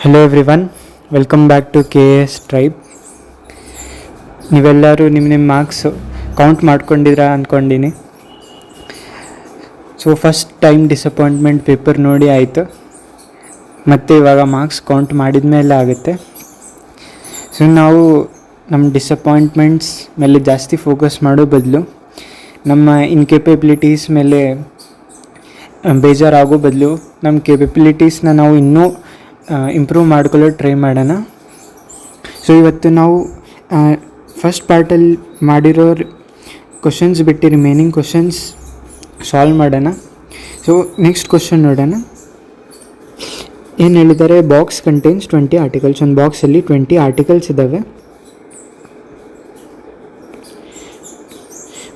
Hello everyone welcome back to K S tribe ನೀವೆಲ್ಲರೂ ನಿಮ್ಮ ನಿಮ್ಮ ಮಾರ್ಕ್ಸ್ ಕೌಂಟ್ ಮಾಡ್ಕೊಂಡಿದ್ದೀರಾ ಅಂದ್ಕೊಂಡಿನಿ so first time disappointment paper ನೋಡಿ ಆಯಿತು. ಮತ್ತು ಇವಾಗ ಮಾರ್ಕ್ಸ್ ಕೌಂಟ್ ಮಾಡಿದ ಮೇಲೆ ಆಗುತ್ತೆ. ಸೊ ನಾವು ನಮ್ಮ ಡಿಸಪಾಯಿಂಟ್ಮೆಂಟ್ಸ್ ಮೇಲೆ ಜಾಸ್ತಿ ಫೋಕಸ್ ಮಾಡೋ ಬದಲು, ನಮ್ಮ ಇನ್ಕೆಪೆಬಿಲಿಟೀಸ್ ಮೇಲೆ, ಬೇಜಾರಾಗೋ ಬದಲು ನಮ್ಮ ಕೆಪೆಬಿಲಿಟೀಸ್ನ ನಾವು ಇನ್ನೂ ಇಂಪ್ರೂವ್ ಮಾಡ್ಕೊಳ್ಳೋ ಟ್ರೈ ಮಾಡೋಣ. ಸೊ ಇವತ್ತು ನಾವು ಫಸ್ಟ್ ಪಾರ್ಟಲ್ಲಿ ಮಾಡಿರೋ ಕ್ವಶನ್ಸ್ ಬಿಟ್ಟು ರಿಮೈನಿಂಗ್ ಕ್ವಶನ್ಸ್ ಸಾಲ್ವ್ ಮಾಡೋಣ. ಸೊ ನೆಕ್ಸ್ಟ್ ಕ್ವಶನ್ ನೋಡೋಣ. ಏನು ಹೇಳಿದ್ದಾರೆ? ಬಾಕ್ಸ್ ಕಂಟೈನ್ಸ್ ಟ್ವೆಂಟಿ ಆರ್ಟಿಕಲ್ಸ್ ಒಂದು ಬಾಕ್ಸಲ್ಲಿ ಟ್ವೆಂಟಿ ಆರ್ಟಿಕಲ್ಸ್ ಇದ್ದಾವೆ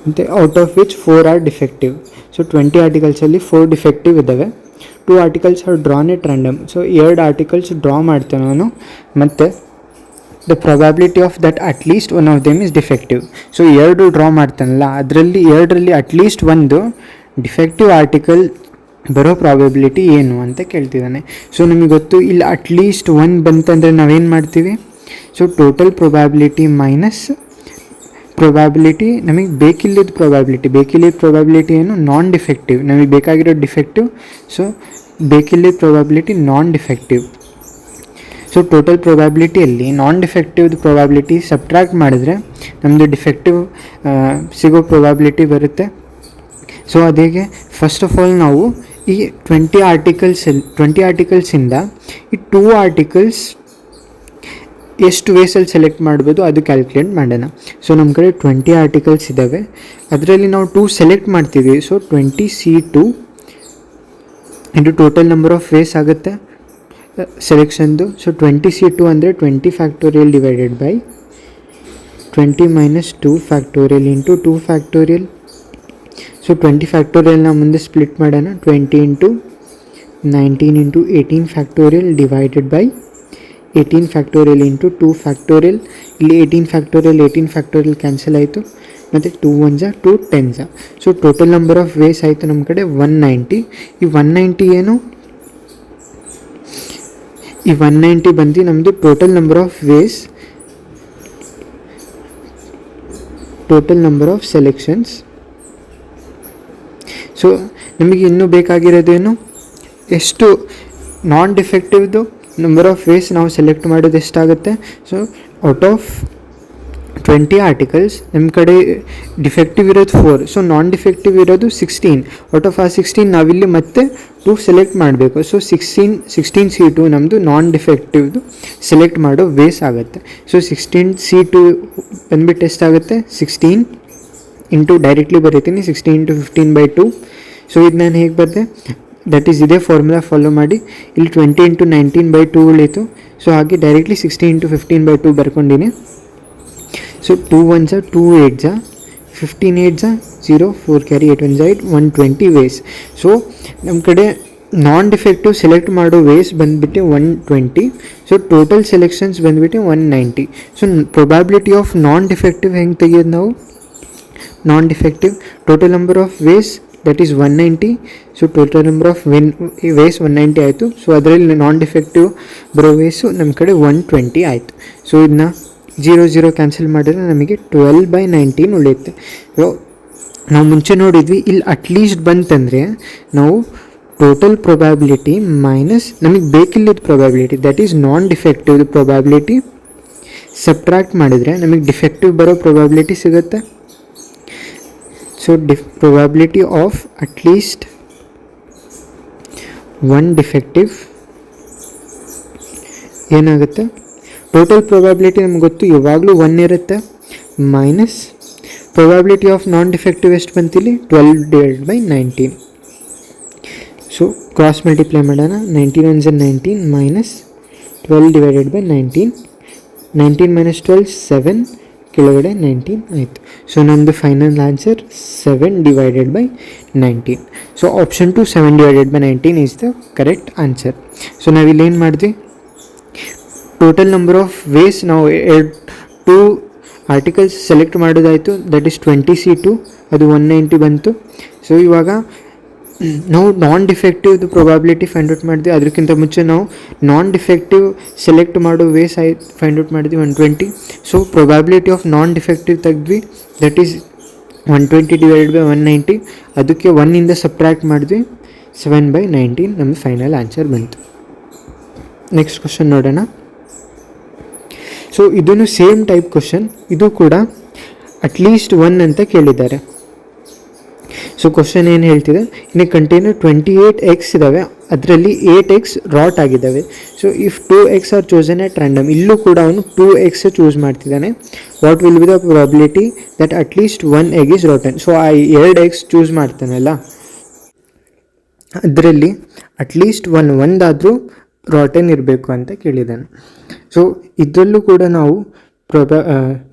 ಮತ್ತು out of which four are defective so twenty ಆರ್ಟಿಕಲ್ಸಲ್ಲಿ four defective ಇದ್ದಾವೆ two articles are drawn at random so ಎರಡು ಆರ್ಟಿಕಲ್ಸ್ ಡ್ರಾ ಮಾಡ್ತೇನೆ ನಾನು. ಮತ್ತು the probability of that at least one of them is defective so ಎರಡು draw ಮಾಡ್ತಾನಲ್ಲ, ಅದರಲ್ಲಿ ಎರಡರಲ್ಲಿ at least ಒಂದು ಡಿಫೆಕ್ಟಿವ್ ಆರ್ಟಿಕಲ್ ಬರೋ ಪ್ರಾಬಬಿಲಿಟಿ ಏನು ಅಂತ ಕೇಳ್ತಿದ್ದಾನೆ. ಸೊ ನಮಗೆ ಗೊತ್ತು, ಇಲ್ಲಿ ಅಟ್ಲೀಸ್ಟ್ ಒನ್ ಬಂತಂದರೆ ನಾವೇನು ಮಾಡ್ತೀವಿ? So total probability minus probability ನಮಗೆ ಬೇಕಿಲ್ಲದ ಪ್ರೊಬ್ಯಾಬಿಲಿಟಿ ಬೇಕಿಲ್ಲದ ಪ್ರೊಬ್ಯಾಬಿಲಿಟಿ ಏನು ನಾನ್ ಡಿಫೆಕ್ಟಿವ್ ನಮಗೆ ಬೇಕಾಗಿರೋ defective so ಬೇಕಿಲ್ಲದ probability non defective so total ಪ್ರೊಬ್ಯಾಬಿಲಿಟಿಯಲ್ಲಿ non ಡಿಫೆಕ್ಟಿವ್ದು ಪ್ರೊಬಾಬಿಲಿಟಿ ಸಬ್ಟ್ರ್ಯಾಕ್ಟ್ ಮಾಡಿದರೆ ನಮ್ಮದು ಡಿಫೆಕ್ಟಿವ್ ಸಿಗೋ ಪ್ರೊಬಾಬಿಲಿಟಿ ಬರುತ್ತೆ. ಸೊ ಅದೇಗೆ ಫಸ್ಟ್ ಆಫ್ ಆಲ್ ನಾವು ಈ ಟ್ವೆಂಟಿ ಆರ್ಟಿಕಲ್ಸ್ ಟ್ವೆಂಟಿ ಆರ್ಟಿಕಲ್ಸಿಂದ ಈ ಟೂ ಆರ್ಟಿಕಲ್ಸ್ ಎಷ್ಟು ವೇಸಲ್ಲಿ ಸೆಲೆಕ್ಟ್ ಮಾಡ್ಬೋದು ಅದು ಕ್ಯಾಲ್ಕುಲೇಟ್ ಮಾಡೋಣ. ಸೊ ನಮ್ಮ ಕಡೆ ಟ್ವೆಂಟಿ ಆರ್ಟಿಕಲ್ಸ್ ಇದ್ದಾವೆ ಅದರಲ್ಲಿ ನಾವು ಟೂ ಸೆಲೆಕ್ಟ್ ಮಾಡ್ತೀವಿ so twenty C two into total number of ways ಆಗುತ್ತೆ. ಸೆಲೆಕ್ಷನ್ದು ಸೊ ಟ್ವೆಂಟಿ ಸಿ ಟು ಅಂದರೆ twenty factorial divided by twenty minus two factorial into two factorial so twenty ಫ್ಯಾಕ್ಟೋರಿಯಲ್ನ ಮುಂದೆ ಸ್ಪ್ಲಿಟ್ ಮಾಡೋಣ. Twenty into nineteen into eighteen factorial divided by eighteen factorial into two factorial ಇಲ್ಲಿ eighteen factorial eighteen factorial cancel ಆಯಿತು. ಮತ್ತು two one ಜಾ two ten ಜಾ so total number of ways ಆಯಿತು ನಮ್ಮ ಕಡೆ? ಒನ್ ನೈಂಟಿ ಈ ಒನ್ ನೈಂಟಿ ಏನು? ಈ ಒನ್ ನೈಂಟಿ ಬಂದು ನಮ್ಮದು total number of ways total number of selections so ನಮಗೆ ಇನ್ನೂ ಬೇಕಾಗಿರೋದೇನು? ಎಷ್ಟು ನಾನ್ ಡಿಫೆಕ್ಟಿವ್ದು ನಂಬರ್ ಆಫ್ ವೇಸ್ ನಾವು ಸೆಲೆಕ್ಟ್ ಮಾಡೋದು ಎಷ್ಟಾಗುತ್ತೆ? So out of twenty articles ನಿಮ್ಮ ಕಡೆ ಡಿಫೆಕ್ಟಿವ್ ಇರೋದು ಫೋರ್ ಸೊ ನಾನ್ ಡಿಫೆಕ್ಟಿವ್ ಇರೋದು ಸಿಕ್ಸ್ಟೀನ್ ಔಟ್ ಆಫ್ ಆ ಸಿಕ್ಸ್ಟೀನ್ ನಾವಿಲ್ಲಿ ಮತ್ತೆ ಟೂ ಸೆಲೆಕ್ಟ್ ಮಾಡಬೇಕು. So sixteen sixteen C two ನಮ್ಮದು ನಾನ್ ಡಿಫೆಕ್ಟಿವ್ದು ಸೆಲೆಕ್ಟ್ ಮಾಡೋ ವೇಸ್ ಆಗುತ್ತೆ. ಸೊ ಸಿಕ್ಸ್ಟೀನ್ ಸಿ ಟು ಬಂದ್ಬಿಟ್ಟು ಎಷ್ಟಾಗುತ್ತೆ ಸಿಕ್ಸ್ಟೀನ್ ಇಂಟು ಡೈರೆಕ್ಟ್ಲಿ ಬರೀತೀನಿ. Sixteen into fifteen by two so ಇದು ನಾನು ಹೇಗೆ ಬರೆದೆ? ದಟ್ ಈಸ್ ಇದೇ ಫಾರ್ಮುಲಾ ಫಾಲೋ ಮಾಡಿ. ಇಲ್ಲಿ twenty into nineteen by two ಉಳಿತು. ಸೊ ಹಾಗೆ directly sixteen into fifteen by two ಬರ್ಕೊಂಡಿನಿ. So two one ಜಾ ಟೂ ಏಟ್ ಜಾ ಫಿಫ್ಟೀನ್ ಏಟ್ ಜಾ zero four carry eight one ಜಾ eight one twenty ways so ನಮ್ಮ ಕಡೆ ನಾನ್ ಡಿಫೆಕ್ಟಿವ್ ಸೆಲೆಕ್ಟ್ ಮಾಡೋ ways ಬಂದುಬಿಟ್ಟು one twenty so total selections ಬಂದುಬಿಟ್ಟು one ninety so probability of non defective ಹೆಂಗೆ ತೆಗಿಯೋದು ನಾವು? Non defective total number of ways that is one ninety so total number of when ways one ninety ಆಯಿತು. So ಅದರಲ್ಲಿ non defective ಬರೋ ways ನಮ್ಮ ಕಡೆ one twenty ಆಯಿತು. So ಇದನ್ನ ಜೀರೋ ಜೀರೋ ಕ್ಯಾನ್ಸಲ್ ಮಾಡಿದರೆ ನಮಗೆ ಟ್ವೆಲ್ ಬೈ ನೈನ್ಟೀನ್ ಉಳಿಯುತ್ತೆ. ನಾವು ಮುಂಚೆ ನೋಡಿದ್ವಿ, ಇಲ್ಲಿ ಅಟ್ಲೀಸ್ಟ್ ಬಂತಂದರೆ ನಾವು ಟೋಟಲ್ ಪ್ರೊಬ್ಯಾಬಿಲಿಟಿ ಮೈನಸ್ ನಮಗೆ ಬೇಕಿಲ್ಲದ probability that is non defective probability subtract ಮಾಡಿದರೆ ನಮಗೆ ಡಿಫೆಕ್ಟಿವ್ ಬರೋ ಪ್ರೊಬ್ಯಾಬಿಲಿಟಿ ಸಿಗುತ್ತೆ? So diff probability of at least one defective ಏನಾಗುತ್ತೆ? ಟೋಟಲ್ ಪ್ರೊಬಾಬಿಲಿಟಿ ನಮ್ಗೆ ಗೊತ್ತು ಯಾವಾಗಲೂ ಒನ್ ಇರುತ್ತೆ. Minus probability of non defective ಎಷ್ಟು ಬಂತಿಲ್ಲಿ twelve divide by nineteen so cross multiply ಮಾಡೋಣ. Nineteen one Jan nineteen minus twelve divided by nineteen nineteen minus twelve seven ಕೆಳಗಡೆ nineteen ಆಯಿತು. So ನಮ್ಮದು final answer seven divided by nineteen so option two seven divided by nineteen is the correct answer so ನಾವಿಲ್ಲಿ ಏನು ಮಾಡಿದ್ವಿ? Total number of ways ನಾವು two articles select ಮಾಡೋದಾಯಿತು. That is twenty C two ಅದು one ninety ಬಂತು. So ಇವಾಗ, ನಾವು non ಡಿಫೆಕ್ಟಿವ್ದು probability find out ಮಾಡಿದ್ವಿ. ಅದಕ್ಕಿಂತ ಮುಂಚೆ ನಾವು ನಾನ್ ಡಿಫೆಕ್ಟಿವ್ ಸೆಲೆಕ್ಟ್ ಮಾಡೋ ವೇಸ್ ಆಯ್ತು ಫೈಂಡ್ ಔಟ್ ಮಾಡಿದ್ವಿ one twenty so probability of non defective ತೆಗ್ದ್ವಿ. That is one twenty divided by one ninety ಅದಕ್ಕೆ ಒನ್ನಿಂದ ಸಬ್ಟ್ರ್ಯಾಕ್ಟ್ ಮಾಡಿದ್ವಿ. ಸೆವೆನ್ ಬೈ ನೈಂಟೀನ್ ನಮ್ಮದು ಫೈನಲ್ ಆನ್ಸರ್ ಬಂತು. ನೆಕ್ಸ್ಟ್ ಕ್ವಶನ್ ನೋಡೋಣ. ಸೊ ಇದನ್ನು ಸೇಮ್ ಟೈಪ್ ಕ್ವಶನ್ ಇದು ಕೂಡ ಅಟ್ಲೀಸ್ಟ್ ಒನ್ ಅಂತ ಕೇಳಿದ್ದಾರೆ. ಸೊ ಕ್ವಶನ್ ಏನು ಹೇಳ್ತಿದೆ? ಇನ್ನು ಕಂಟೈನರ್ ಟ್ವೆಂಟಿ ಏಯ್ಟ್ ಎಕ್ಸ್ ಇದ್ದಾವೆ ಅದರಲ್ಲಿ ಏಟ್ ಎಕ್ಸ್ ರಾಟ್ ಆಗಿದ್ದಾವೆ. So if two eggs are chosen at random ಇಲ್ಲೂ ಕೂಡ ಅವನು ಟೂ ಎಕ್ಸ್ ಚೂಸ್ ಮಾಡ್ತಿದ್ದಾನೆ. What will be the probability that at least one egg is rotten so ಆ ಎರಡು X choose ಮಾಡ್ತಾನಲ್ಲ. ಅದರಲ್ಲಿ ಅಟ್ಲೀಸ್ಟ್ ಒನ್ ಒಂದಾದರೂ rotten ಇರಬೇಕು ಅಂತ ಕೇಳಿದ್ದಾನೆ. ಸೊ ಇದರಲ್ಲೂ ಕೂಡ ನಾವು ಪ್ರೊಬ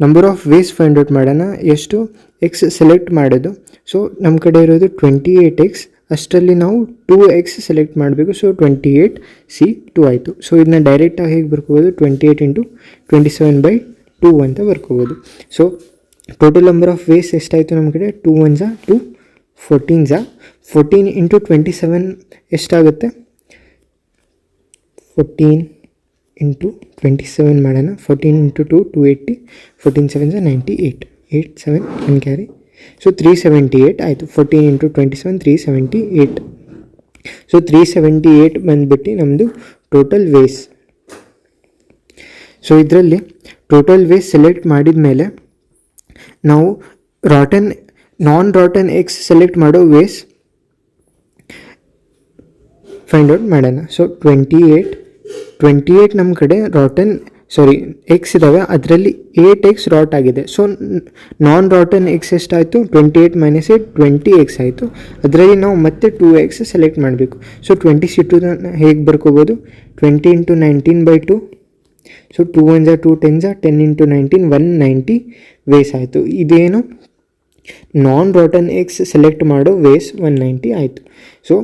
number of ways find out ಮಾಡೋಣ. ಎಷ್ಟು ಎಕ್ಸ್ ಸೆಲೆಕ್ಟ್ ಮಾಡೋದು? ಸೊ ನಮ್ಮ ಕಡೆ ಇರೋದು ಟ್ವೆಂಟಿ ಏಯ್ಟ್ ಎಕ್ಸ್ ಅಷ್ಟರಲ್ಲಿ ನಾವು ಟೂ ಎಕ್ಸ್ ಸೆಲೆಕ್ಟ್ ಮಾಡಬೇಕು. So twenty eight C two ಆಯಿತು. ಸೊ ಇದನ್ನ ಡೈರೆಕ್ಟಾಗಿ ಹೇಗೆ ಬರ್ಕೋಬೋದು? Twenty eight into twenty seven by two ಅಂತ ಬರ್ಕೋಬೋದು. So total number of ways ಎಷ್ಟಾಯಿತು ನಮ್ಮ ಕಡೆ? ಟೂ ಒನ್ ಝಾ ಟು ಫೋರ್ಟೀನ್ ಝಾ ಫೋರ್ಟೀನ್ ಇಂಟು ಟ್ವೆಂಟಿ ಸೆವೆನ್ ಎಷ್ಟಾಗುತ್ತೆ? ಫೋರ್ಟೀನ್ ಇಂಟು ಟ್ವೆಂಟಿ ಸೆವೆನ್ ಮಾಡೋಣ fourteen into two two eighty fourteen seven Jha ninety eight eight seven one carry so three seventy eight ಆಯಿತು. Fourteen into twenty seven three seventy eight so three seventy eight ಬಂದುಬಿಟ್ಟು ನಮ್ಮದು total ways so ಇದರಲ್ಲಿ total ways select ಮಾಡಿದ ಮೇಲೆ ನಾವು rotten non rotten eggs select ಮಾಡೋ ways find out ಮಾಡೋಣ. So twenty eight twenty eight ನಮ್ಮ ಕಡೆ ರಾಟನ್ ಸಾರಿ ಎಕ್ಸ್ ಇದ್ದಾವೆ ಅದರಲ್ಲಿ ಏಯ್ಟ್ ಎಕ್ಸ್ ರಾಟ್ ಆಗಿದೆ. ಸೊ ನಾನ್ ರಾಟನ್ ಎಕ್ಸ್ ಎಷ್ಟಾಯಿತು? Twenty eight minus eight twenty eggs ಆಯಿತು. ಅದರಲ್ಲಿ ನಾವು ಮತ್ತೆ ಟೂ ಎಕ್ಸ್ ಸೆಲೆಕ್ಟ್ ಮಾಡಬೇಕು. ಸೊ ಟ್ವೆಂಟಿ ಸಿ ಟು ಹೇಗೆ ಬರ್ಕೋಬೋದು? Twenty into nineteen by two so two one Jha two ten ten into nineteen one ninety ways ಆಯಿತು. ಇದೇನು? Non rotten X select ಮಾಡೋ ways one ninety ಆಯಿತು. So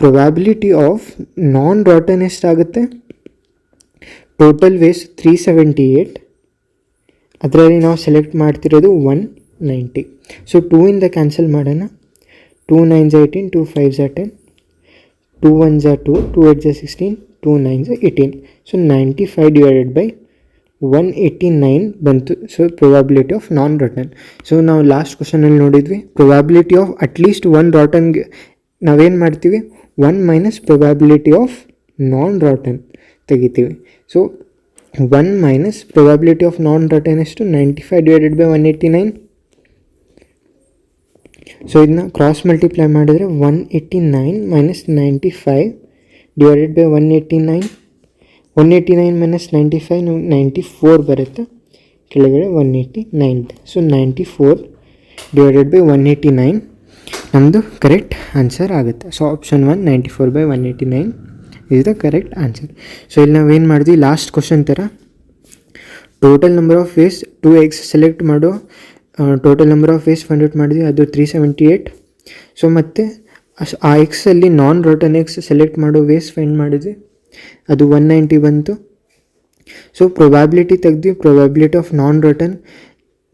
probability of non rotten ಎಷ್ಟಾಗುತ್ತೆ? Total ways three seventy eight ಅದರಲ್ಲಿ ನಾವು select ಮಾಡ್ತಿರೋದು one ninety. So two ಇಂದ cancel ಮಾಡೋಣ. ಟೂ ನೈನ್ ಜ ಏಯ್ಟೀನ್, ಟೂ ಫೈವ್ ಜ ಟೆನ್, ಟೂ ಒನ್ ಝ ಟೂ ಟೂ ಏಟ್ ಜ ಸಿಕ್ಸ್ಟೀನ್, ಟೂ ನೈನ್ ಜ eighteen. So ninety five divided by one eighty nine ಬಂತು. So probability of non rotten so ನಾವು last ಕ್ವಶನಲ್ಲಿ ನೋಡಿದ್ವಿ. Probability of at least one ರಾಟನ್ಗೆ ನಾವೇನು ಮಾಡ್ತೀವಿ? One minus probability of non rotten ತೆಗಿತೀವಿ. So one minus probability of non rotten ಎಷ್ಟು ninety five divided by one eighty nine so ಇದನ್ನ cross multiply ಮಾಡಿದರೆ one eighty nine minus ninety five divided by one eighty nine one eighty nine minus ninety five ninety four ಬರುತ್ತೆ. ಕೆಳಗಡೆ one eighty nine so ninety four divided by one eighty nine ನಮ್ಮದು correct answer ಆಗುತ್ತೆ. So option one ninety four by one eighty nine is the correct answer so ಇಲ್ಲಿ ನಾವೇನು ಮಾಡಿದ್ವಿ? Last question ಥರ total number of ways two eggs select ಮಾಡೋ total number of ways find out ಮಾಡಿದ್ವಿ. ಅದು three seventy eight so ಮತ್ತು ಆ ಎಕ್ಸಲ್ಲಿ ನಾನ್ ರೋಟನ್ ಎಕ್ಸ್ ಸೆಲೆಕ್ಟ್ ಮಾಡೋ ವೇಸ್ ಫೈಂಡ್ ಮಾಡಿದ್ವಿ. ಅದು ಒನ್ ನೈಂಟಿ ಬಂತು. So probability ತೆಗೆದ್ವಿ. Probability of non rotten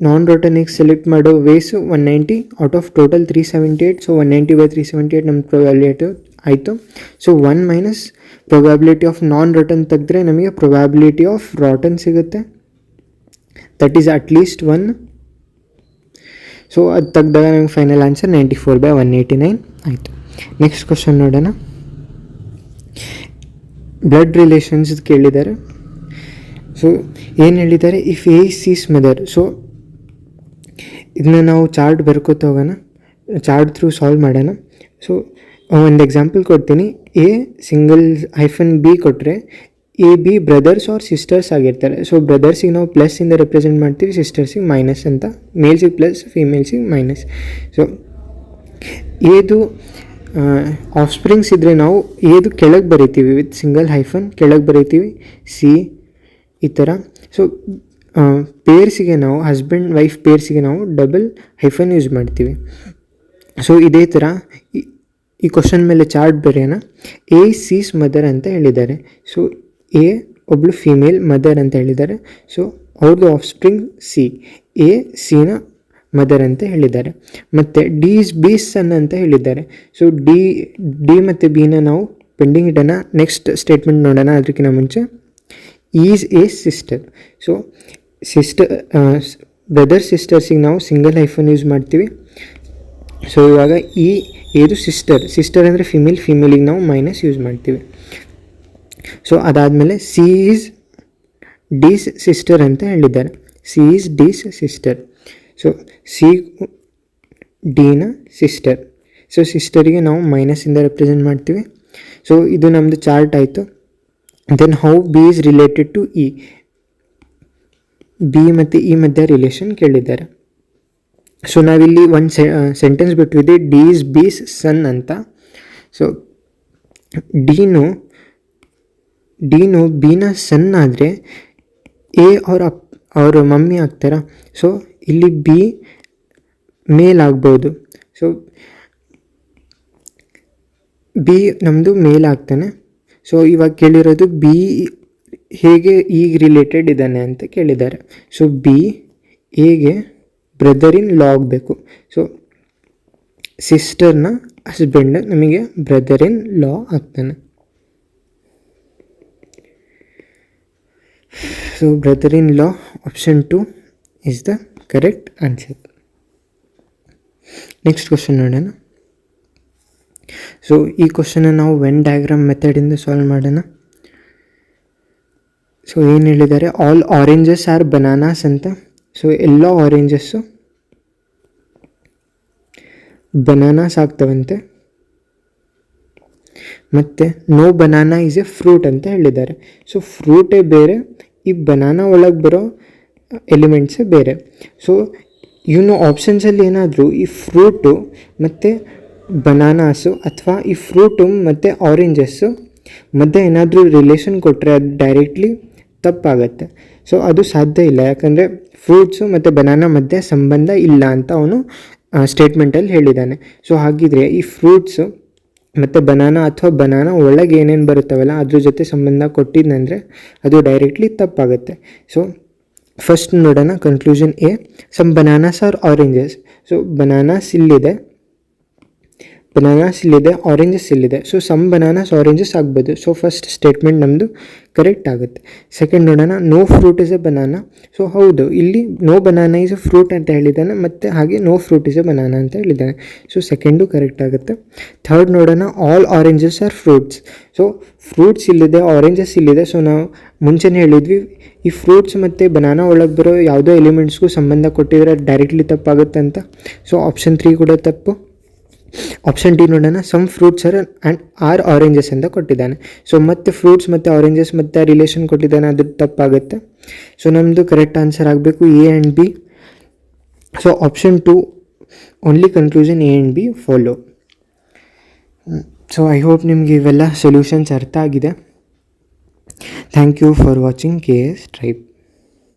non rotten eggs select ಮಾಡೋ ways one ninety out of total three seventy eight so one ninety by three seventy eight ನಮ್ಮ probability ಆಯಿತು? So one minus probability of non rotten ತೆಗೆದ್ರೆ ನಮಗೆ probability of rotten ಸಿಗುತ್ತೆ. That is at least one so ಅದು ತೆಗ್ದಾಗ ನಮಗೆ final answer ninety four by one eighty nine ಆಯಿತು. Next question ನೋಡೋಣ. ಬ್ಲಡ್ ರಿಲೇಷನ್ಸ್ ಕೇಳಿದ್ದಾರೆ. ಸೊ ಏನು ಹೇಳಿದ್ದಾರೆ? If A C's mother so ಇದನ್ನ ನಾವು ಚಾರ್ಟ್ ಬರ್ಕೋತ ಹೋಗೋಣ. ಚಾರ್ಟ್ ಥ್ರೂ ಸಾಲ್ವ್ ಮಾಡೋಣ. ಸೊ ಒಂದು ಎಕ್ಸಾಂಪಲ್ ಕೊಡ್ತೀನಿ. ಎ ಸಿಂಗಲ್ ಹೈಫನ್ ಬಿ ಕೊಟ್ಟರೆ A, B brothers or sisters ಆಗಿರ್ತಾರೆ. ಸೊ ಬ್ರದರ್ಸಿಗೆ ನಾವು ಪ್ಲಸ್ಸಿಂದ ರೆಪ್ರೆಸೆಂಟ್ ಮಾಡ್ತೀವಿ ಸಿಸ್ಟರ್ಸಿಗೆ ಮೈನಸ್ ಅಂತ. ಮೇಲ್ಸಿಗೆ ಪ್ಲಸ್ ಫೀಮೇಲ್ಸಿಗೆ ಮೈನಸ್ ಸೊ ಏದು ಆಫ್ ಸ್ಪ್ರಿಂಗ್ಸ್ ಇದ್ದರೆ ನಾವು ಏದು ಕೆಳಗೆ ಬರಿತೀವಿ. ವಿತ್ ಸಿಂಗಲ್ ಹೈಫನ್ ಕೆಳಗೆ ಬರಿತೀವಿ. ಸಿ ಈ ಥರ ಸೊ ಪೇರ್ಸಿಗೆ ನಾವು ಹಸ್ಬೆಂಡ್ ವೈಫ್ ಪೇರ್ಸಿಗೆ ನಾವು ಡಬಲ್ ಹೈಫನ್ ಯೂಸ್ ಮಾಡ್ತೀವಿ. ಸೊ ಇದೇ ಥರ ಈ- ಕ್ವಶನ್ ಮೇಲೆ ಚಾರ್ಟ್ ಬರೆಯೋಣ. ಎ ಸೀಸ್ ಮದರ್ ಅಂತ ಹೇಳಿದ್ದಾರೆ. ಸೊ ಎ ಒಬ್ಳು ಫೀಮೇಲ್ ಮದರ್ ಅಂತ ಹೇಳಿದ್ದಾರೆ. ಸೊ ಅವ್ರದ್ದು ಆಫ್ ಸ್ಪ್ರಿಂಗ್ ಸಿ ಎ ಸಿನ ಮದರ್ ಅಂತ ಹೇಳಿದ್ದಾರೆ. ಮತ್ತು ಡಿ ಇಸ್ ಬಿ ಸನ್ ಅಂತ ಹೇಳಿದ್ದಾರೆ. ಸೊ ಡಿ ಡಿ ಮತ್ತು ಬಿನ ನಾವು ಪೆಂಡಿಂಗ್ ಇಡೋಣ. ನೆಕ್ಸ್ಟ್ ಸ್ಟೇಟ್ಮೆಂಟ್ ನೋಡೋಣ ಅದಕ್ಕಿಂತ ಮುಂಚೆ. Is E sister so sister brother ಸಿಸ್ಟರ್ಸಿಗೆ ನಾವು ಸಿಂಗಲ್ ಐಫೋನ್ ಯೂಸ್ ಮಾಡ್ತೀವಿ. ಸೊ ಇವಾಗ ಈ ಇದು ಸಿಸ್ಟರ್ ಸಿಸ್ಟರ್ ಅಂದರೆ ಫಿಮೇಲ್ ಫಿಮೇಲಿಗೆ ನಾವು ಮೈನಸ್ ಯೂಸ್ ಮಾಡ್ತೀವಿ. ಸೊ ಅದಾದಮೇಲೆ ಸಿ ಈಸ್ ಡಿಸ್ ಸಿಸ್ಟರ್ ಅಂತ ಹೇಳಿದ್ದಾರೆ. C is D's sister so C ಡಿನ sister so ಸಿಸ್ಟರಿಗೆ ನಾವು ಮೈನಸಿಂದ ರೆಪ್ರೆಸೆಂಟ್ ಮಾಡ್ತೀವಿ. ಸೊ ಇದು ನಮ್ಮದು ಚಾರ್ಟ್ ಆಯಿತು. Then how B is related to E B ಮತ್ತು ಇ ಮಧ್ಯೆ ರಿಲೇಷನ್ ಕೇಳಿದ್ದಾರೆ. ಸೊ ನಾವಿಲ್ಲಿ ಒಂದು ಸೆಂಟೆನ್ಸ್ ಬಿಟ್ಟಿದ್ದೆ ಡಿ ಇಸ್ ಬೀಸ್ ಸನ್ ಅಂತ. ಸೊ ಡೀನು ಡೀನು ಬೀನ ಸನ್ ಆದರೆ ಎ ಅವ್ರ ಅಪ್, ಅವ್ರ ಮಮ್ಮಿ ಆಗ್ತಾರ? ಸೊ ಇಲ್ಲಿ ಬಿ ಮೇಲ್ ಆಗ್ಬೋದು ಸೊ ಬಿ ನಮ್ಮದು ಮೇಲ್ ಆಗ್ತಾನೆ ಸೊ ಇವಾಗ ಕೇಳಿರೋದು ಬಿ ಹೇಗೆ ಈಗ ರಿಲೇಟೆಡ್ ಇದ್ದಾನೆ ಅಂತ ಕೇಳಿದ್ದಾರೆ. ಸೊ ಬಿ ಹೇಗೆ ಬ್ರದರ್ ಇನ್ ಲಾ ಆಗಬೇಕು ಸೊ ಸಿಸ್ಟರ್ನ ಹಸ್ಬೆಂಡ್ ನಮಗೆ ಬ್ರದರ್ ಇನ್ ಲಾ ಆಗ್ತಾನೆ. So brother in law option two is the correct answer next question ನೋಡೋಣ. ಸೊ ಈ ಕ್ವಶನ ನಾವು ವೆನ್ ಡಯಾಗ್ರಾಮ್ ಮೆಥಡಿಂದ ಸಾಲ್ವ್ ಮಾಡೋಣ. ಸೊ ಏನು ಹೇಳಿದ್ದಾರೆ? ಆಲ್ ಆರೆಂಜಸ್ ಆರ್ ಬನಾನಾಸ್ ಅಂತ. ಸೊ ಎಲ್ಲ ಆರೆಂಜಸ್ಸು ಬನಾನಾಸ್ ಆಗ್ತವಂತೆ ಮತ್ತು no banana is a fruit ಅಂತ ಹೇಳಿದ್ದಾರೆ. ಸೊ ಫ್ರೂಟೇ ಬೇರೆ, ಈ ಬನಾನಾ ಒಳಗೆ ಬರೋ ಎಲಿಮೆಂಟ್ಸೇ ಬೇರೆ. ಸೊ ಇವನು ಆಪ್ಷನ್ಸಲ್ಲಿ ಏನಾದರೂ ಈ ಫ್ರೂಟು ಮತ್ತು ಬನಾನಾಸು ಅಥವಾ ಈ ಫ್ರೂಟು ಮತ್ತು ಆರೆಂಜಸ್ಸು ಮತ್ತು ಏನಾದರೂ ರಿಲೇಷನ್ ಕೊಟ್ಟರೆ ಅದು ಡೈರೆಕ್ಟ್ಲಿ ತಪ್ಪಾಗತ್ತೆ. ಸೊ ಅದು ಸಾಧ್ಯ ಇಲ್ಲ. ಯಾಕಂದರೆ ಫ್ರೂಟ್ಸು ಮತ್ತು ಬನಾನಾ ಮಧ್ಯೆ ಸಂಬಂಧ ಇಲ್ಲ ಅಂತ ಅವನು ಸ್ಟೇಟ್ಮೆಂಟಲ್ಲಿ ಹೇಳಿದ್ದಾನೆ. ಸೊ ಹಾಗಿದ್ರೆ ಈ ಫ್ರೂಟ್ಸು ಮತ್ತು ಬನಾನಾ ಅಥವಾ ಬನಾನಾ ಒಳಗೆ ಏನೇನು ಬರುತ್ತವಲ್ಲ, ಅದ್ರ ಜೊತೆ ಸಂಬಂಧ ಕೊಟ್ಟಿದ್ದಂದರೆ ಅದು ಡೈರೆಕ್ಟ್ಲಿ ತಪ್ಪಾಗುತ್ತೆ. ಸೊ ಫಸ್ಟ್ ನೋಡೋಣ conclusion A some bananas are oranges so bananas ಇಲ್ಲಿದೆ ಬನಾನಾಸ್ ಇಲ್ಲಿದೆ ಆರೆಂಜಸ್ ಇಲ್ಲಿದೆ. ಸೊ ಸಮ್ ಬನಾನಾಸ್ ಆರೆಂಜಸ್ ಆಗ್ಬೋದು. ಸೊ ಫಸ್ಟ್ ಸ್ಟೇಟ್ಮೆಂಟ್ ನಮ್ಮದು ಕರೆಕ್ಟ್ ಆಗುತ್ತೆ. ಸೆಕೆಂಡ್ ನೋಡೋಣ. No fruit is a banana so ಹೌದು, ಇಲ್ಲಿ no banana is a fruit ಅಂತ ಹೇಳಿದ್ದಾನೆ, ಮತ್ತು ಹಾಗೆ no fruit is a banana ಅಂತ ಹೇಳಿದ್ದಾನೆ. ಸೊ ಸೆಕೆಂಡು ಕರೆಕ್ಟ್ ಆಗುತ್ತೆ. ಥರ್ಡ್ ನೋಡೋಣ. All oranges are fruits so fruits ಇಲ್ಲಿದೆ ಆರೆಂಜಸ್ ಇಲ್ಲಿದೆ. ಸೊ ನಾವು ಮುಂಚೆನೇ ಹೇಳಿದ್ವಿ, ಈ ಫ್ರೂಟ್ಸ್ ಮತ್ತು ಬನಾನಾ ಒಳಗೆ ಬರೋ ಯಾವುದೋ ಎಲಿಮೆಂಟ್ಸ್ಗೂ ಸಂಬಂಧ ಕೊಟ್ಟಿದ್ರೆ ಡೈರೆಕ್ಟ್ಲಿ ತಪ್ಪಾಗುತ್ತೆ ಅಂತ. ಸೊ ಆಪ್ಷನ್ ತ್ರೀ ಕೂಡ ತಪ್ಪು. ಆಪ್ಷನ್ ಡಿ ನೋಡೋಣ. Some fruits are and are oranges ಅಂತ ಕೊಟ್ಟಿದ್ದಾನೆ. ಸೊ ಮತ್ತೆ ಫ್ರೂಟ್ಸ್ ಮತ್ತು ಆರೆಂಜಸ್ ಮತ್ತು ರಿಲೇಷನ್ ಕೊಟ್ಟಿದ್ದಾನೆ. ಅದು ತಪ್ಪಾಗುತ್ತೆ. ಸೊ ನಮ್ಮದು ಕರೆಕ್ಟ್ ಆನ್ಸರ್ ಆಗಬೇಕು. A and B so option two only conclusion A and B follow so I hope ನಿಮಗೆ ಇವೆಲ್ಲ ಸೊಲ್ಯೂಷನ್ಸ್ ಅರ್ಥ ಆಗಿದೆ. Thank you for watching K S tribe